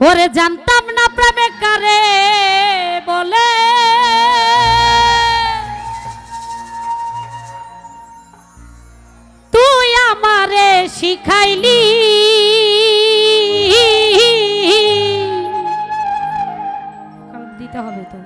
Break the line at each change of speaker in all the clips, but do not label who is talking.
ওরে জানতাম না প্রেমে কারে বলে। তুই আমারে শিখাইলি। দিতে হবে তো।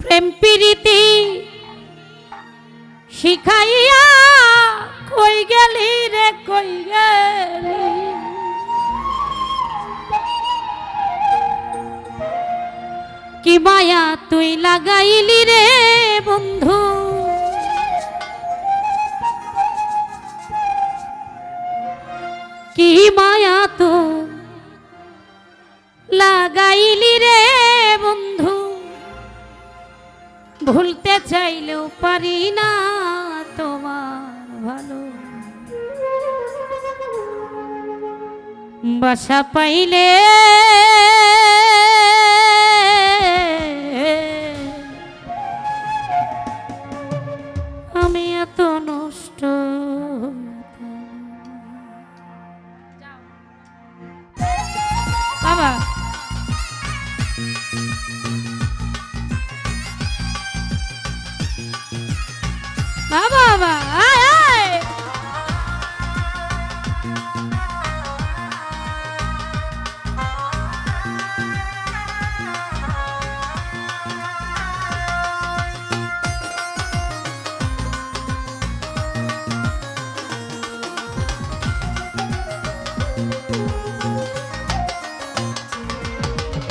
প্রেম প্রীতি শিখাইয়া কই গেলি রে, কই গেলি? কি মায়া তুই লাগাইলি রে বন্ধু? কি মায়া তো লাগাইলি রে বন্ধু? ভুলতে চাইলেও পারি না তোমার ভালো। বাসা পাইলে আমি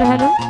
Hello hello.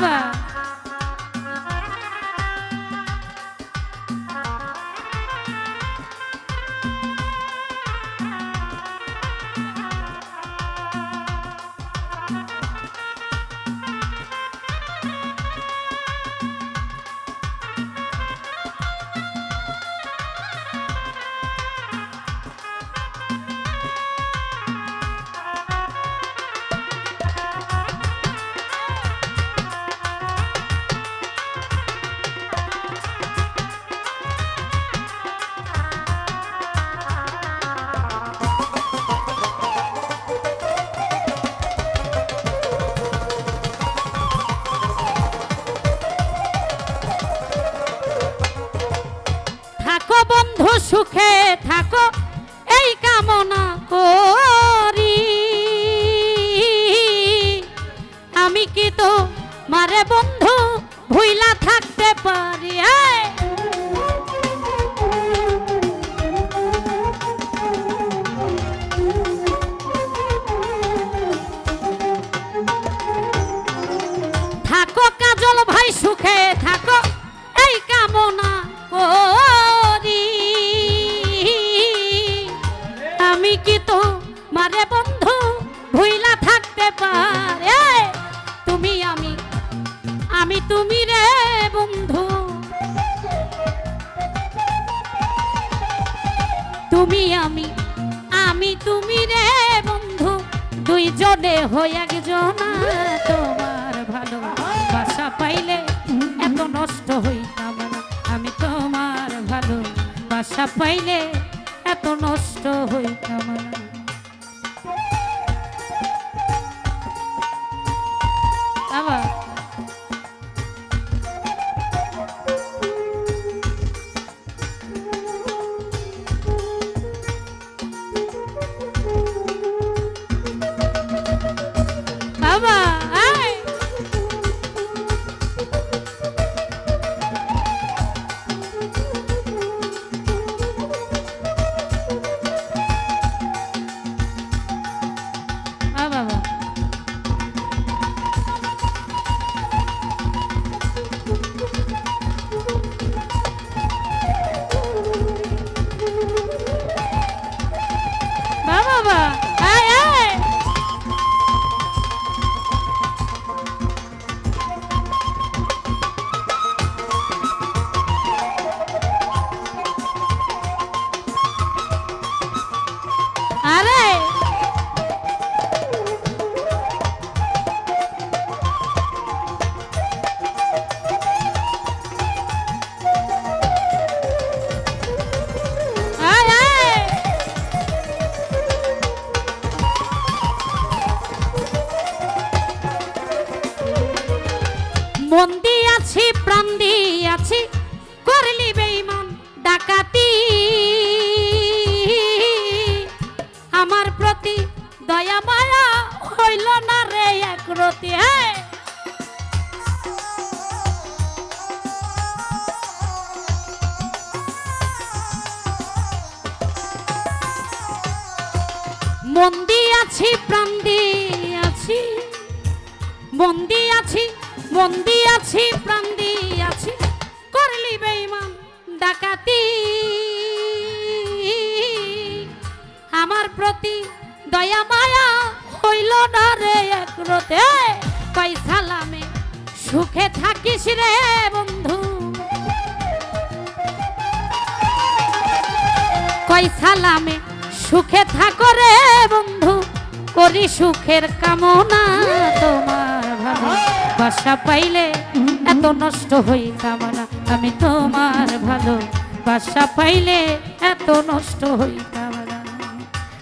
summer. summer. সুখে থাকো এই কামনা কি তো মারে বন্ধু, ভুইলা থাকতে পারে। তুমি আমি আমি তুমি রে বন্ধু। তুমি আমি আমি তুমি রে বন্ধু। দুইজনে হই একজনা, তোমার ভালো বাসা পাইলে এত নষ্ট হইতাম আমি তোমার ভালো বাসা পাইলে এত নষ্ট হইতাম না প্রতি দয়া মায়া হইল না রে এক রতি হ্যাঁ? মন দিয়াছি, প্রাণ দিয়াছি, মন দিয়াছি মন দিয়াছি, প্রাণ দিয়াছি। করলি বেইমান ডাকাতি। দয়া মায়া হইল না রে এক রতে কই সালামে সুখে থাকিস রে বন্ধু। কই সালামে সুখে থাকো রে বন্ধু। করি সুখের কামনা তোমার ভালো বাসা পাইলে এত নষ্ট হইতাম না আমি তোমার ভালো। বাসা পাইলে এত নষ্ট হইতাম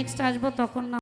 নেক্সট আসব তখন না